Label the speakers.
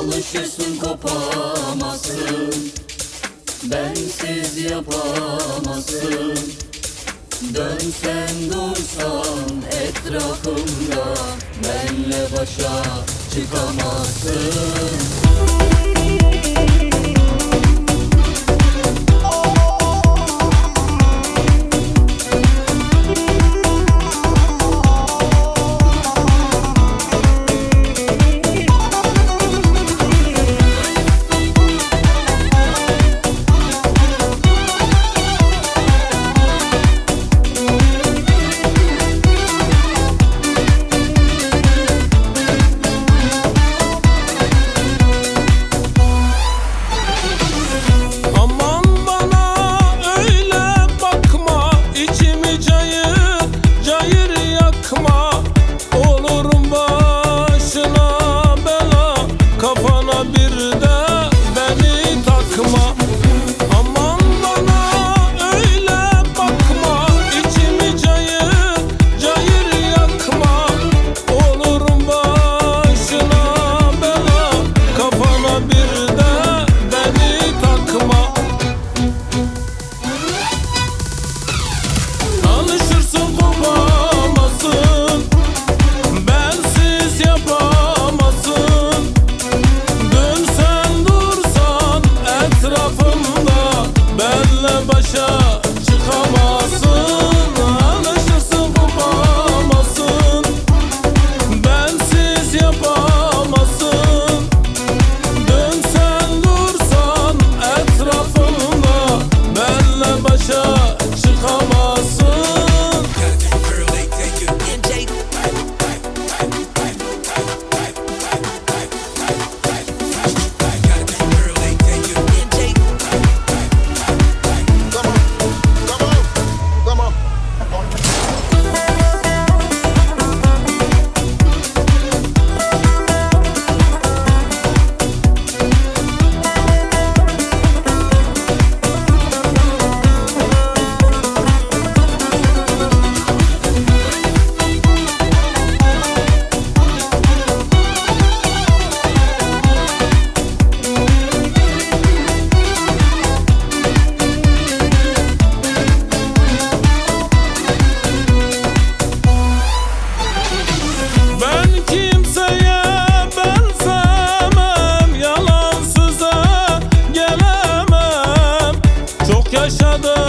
Speaker 1: Alışırsın kopamazsın. Bensiz yapamazsın. Dönsen dursan etrafımda Benle başa çıkamazsın.
Speaker 2: other.